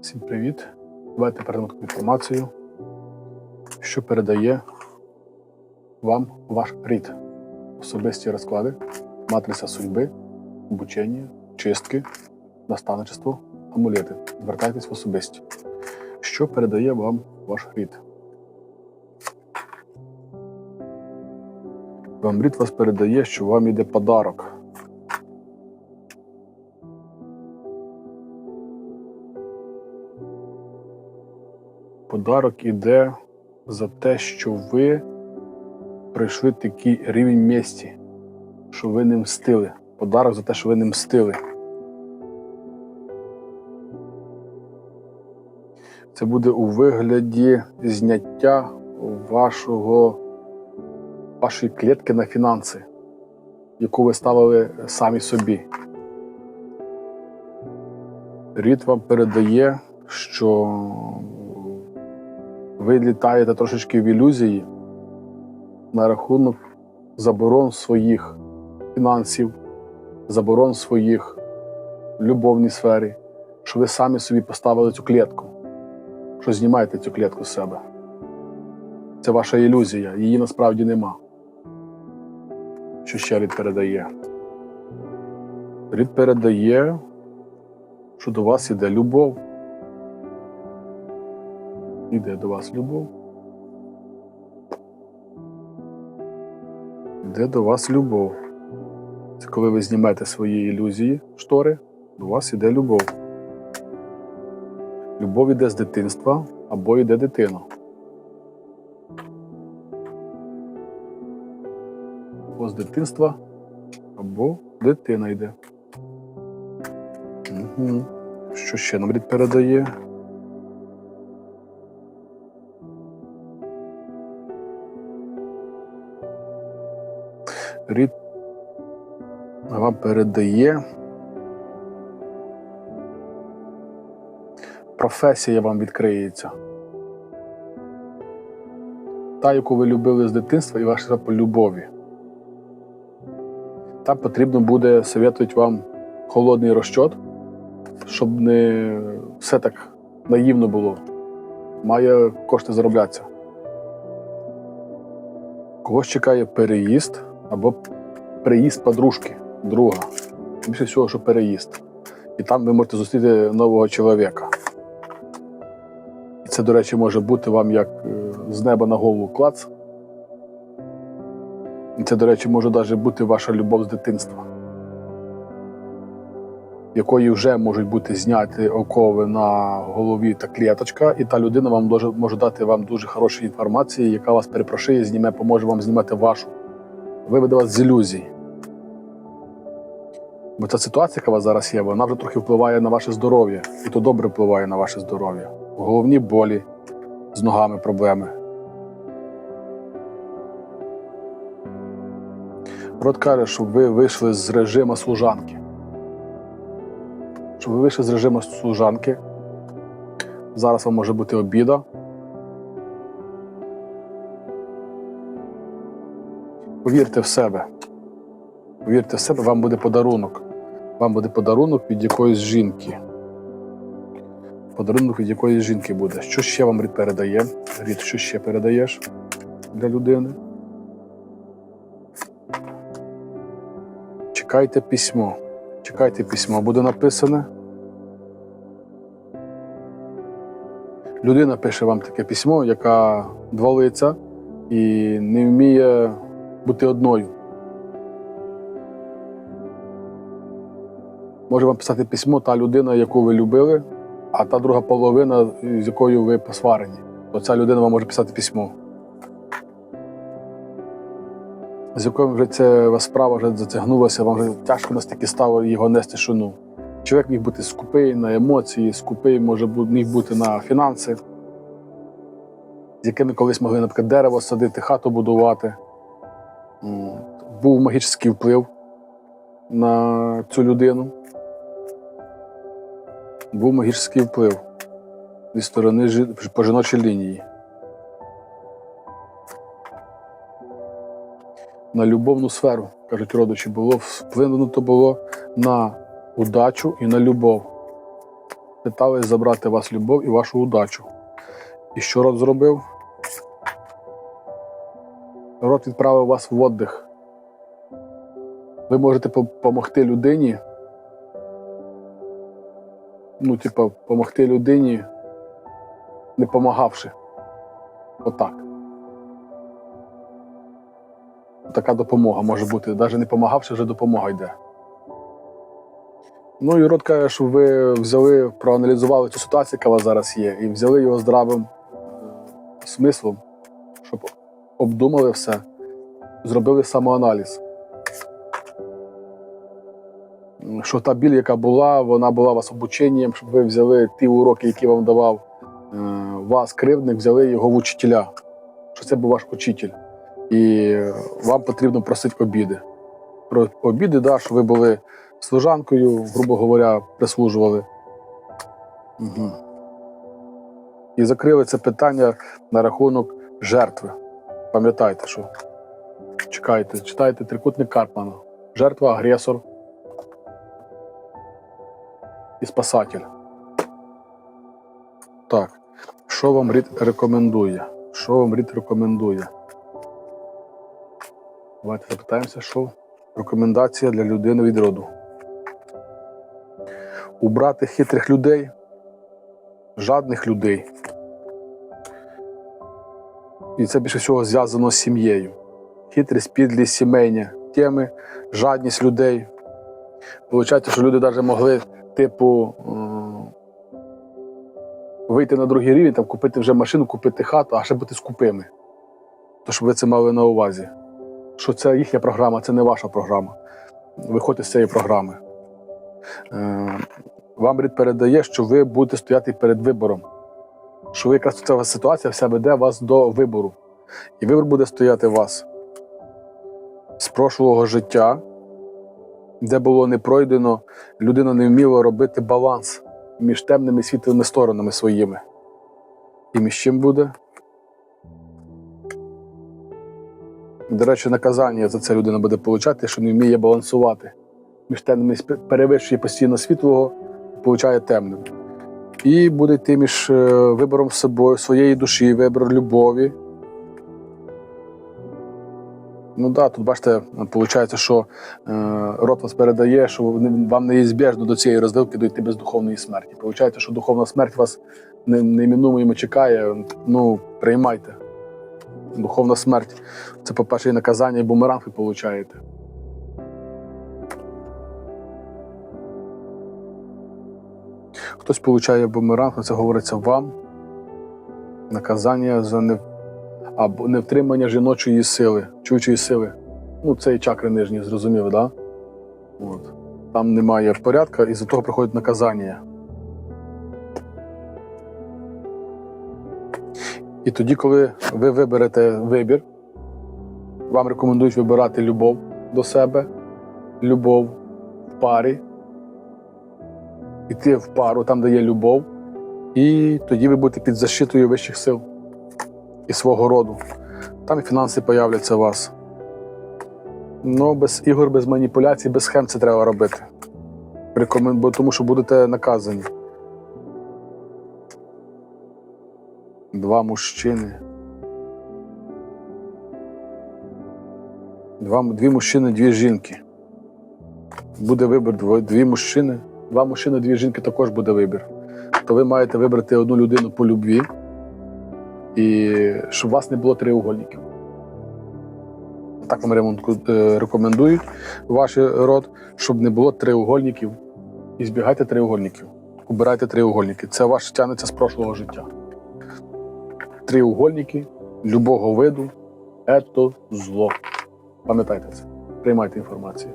Всім привіт! Давайте передамо таку інформацію, що передає вам ваш рід. Особисті розклади, матриця судьби, обучення, чистки, наставничество, амулети. Звертайтесь в особисті. Що передає вам ваш рід? Вам рід вас передає, що вам іде подарок. Подарок іде за те, що ви пройшли такий рівень місті, що ви не мстили. Подарок за те, що ви не мстили. Це буде у вигляді зняття вашого, вашої клітки на фінанси, яку ви ставили самі собі. Рід вам передає, що ви літаєте трошечки в ілюзії на рахунок заборон своїх фінансів, заборон своїх любовній сфері, що ви самі собі поставили цю клітку, що знімаєте цю клітку з себе. Це ваша ілюзія, її насправді нема. Що ще рід передає? Рід передає, що до вас іде любов. Іде до вас любов. Іде до вас любов. Це коли ви знімаєте свої ілюзії, штори, до вас іде любов. Любов іде з дитинства або йде дитина. Або з дитинства, або дитина йде. Угу. Що ще нам рід передає? Рід вам передає. Професія вам відкриється. Та, яку ви любили з дитинства, і ваша по любові. Там потрібно буде советувати вам холодний розчот, щоб не все так наївно було. Має кошти зароблятися. Когось чекає переїзд або приїзд подружки, друга. Більше всього, що переїзд. І там ви можете зустріти нового чоловіка. І це, до речі, може бути вам як е, з неба на голову клац. І це, до речі, може навіть бути ваша любов з дитинства, якої вже можуть бути зняті окови на голові та клеточка, і та людина вам може, дати вам дуже хорошу інформацію, яка вас перепрошує, зніме, поможе вам знімати вашу виведе вас з ілюзій. Бо ця ситуація, яка у вас зараз є, вона вже трохи впливає на ваше здоров'я, і то добре впливає на ваше здоров'я. Головні болі, з ногами проблеми. Рот каже, щоб ви вийшли з режиму служанки. Щоб ви вийшли з режиму служанки. Зараз вам може бути обіда. Повірте в себе. Повірте в себе, вам буде подарунок. Вам буде подарунок від якоїсь жінки. Подарунок від якоїсь жінки буде. Що ще вам рід передає? Рід, що ще передаєш для людини? Чекайте письмо. Чекайте письмо. Буде написане. Людина пише вам таке письмо, яка два і не вміє бути одною. Може вам писати письмо та людина, яку ви любили, а та друга половина, з якою ви посварені. То людина вам може писати письмо. З якою вже ця справа вже затягнулася, вам вже тяжко настільки стало його нести шуну. Чоловік міг бути скупий на емоції, скупий може міг бути на фінанси, з якими колись могли, наприклад, дерево садити, хату будувати. Був магічний вплив на цю людину. Був магічний вплив зі сторони по жіночій лінії. На любовну сферу, кажуть родичі, було вплинуто було на удачу і на любов. питались забрати вас любов і вашу удачу. І що род зробив? Род відправив вас в віддих. Ви можете допомогти людині. Ну, типа, допомогти людині, не помагавши. Отак. Така допомога може бути. Навіть не помагавши, вже допомога йде. Ну і рот каже, що ви взяли, проаналізували цю ситуацію, яка у вас зараз є, і взяли його здравим е, смислом, щоб обдумали все, зробили самоаналіз. Що та біль, яка була, вона була вас обученням, щоб ви взяли ті уроки, які вам давав е, вас, кривдник, взяли його в учителя, що це був ваш учитель. І вам потрібно просити обіди. Про обіди, да, що ви були служанкою, грубо говоря, прислужували. Угу. І закрили це питання на рахунок жертви. Пам'ятайте, що чекайте, читайте трикутник Карпмана. Жертва, агресор і спасатель. Так. Що вам рід рекомендує? Що вам рід рекомендує? Давайте запитаємося, що рекомендація для людини від роду. Убрати хитрих людей, жадних людей. І це більше всього зв'язано з сім'єю. Хитрість, підлість, сімейні теми, жадність людей. Получається, що люди навіть могли, типу, вийти на другий рівень, там, купити вже машину, купити хату, а ще бути скупими. То щоб ви це мали на увазі. Що це їхня програма, це не ваша програма. Виходьте з цієї програми. Е, Вам рід передає, що ви будете стояти перед вибором. Що ви якраз ця ситуація вся веде вас до вибору. І вибор буде стояти вас з прошлого життя, де було не пройдено, людина не вміла робити баланс між темними і світлими сторонами своїми. І між чим буде? До речі, наказання за це людина буде отримати, що не вміє балансувати. Між темними перевищує постійно світлого, получає темним. І буде йти між е, вибором собою, своєї душі, вибором любові. Ну да, тут бачите, виходить, що е, рот вас передає, що вам неізбіжно до цієї розділки дойти без духовної смерті. Виходить, що духовна смерть вас не- неминуємо чекає. Ну, приймайте. Духовна смерть це, по-перше, і наказання, і ви получаєте. Хтось получає бумеранг, це говориться вам. Наказання за не... або невтримання жіночої сили, чуючої сили. Ну, це і чакри нижні, зрозуміло, так? Да? От. Там немає порядку, і за того приходить наказання. І тоді, коли ви виберете вибір, вам рекомендують вибирати любов до себе, любов в парі, йти в пару там, де є любов, і тоді ви будете під защитою вищих сил і свого роду. Там і фінанси появляться у вас. Ну, без ігор, без маніпуляцій, без схем це треба робити. Бо Тому що будете наказані. Два мужчини. Два, дві мужчини, дві жінки. Буде вибір дві мужчини. Два мужчини, дві жінки також буде вибір. То ви маєте вибрати одну людину по любві, і щоб у вас не було триугольників. Так вам ремонт- е, рекомендують ваш род, щоб не було триугольників. І збігайте триугольників. Убирайте триугольники. Це ваше тягнеться з прошлого життя. Триугольники любого виду це зло. Пам'ятайте це. Приймайте інформацію.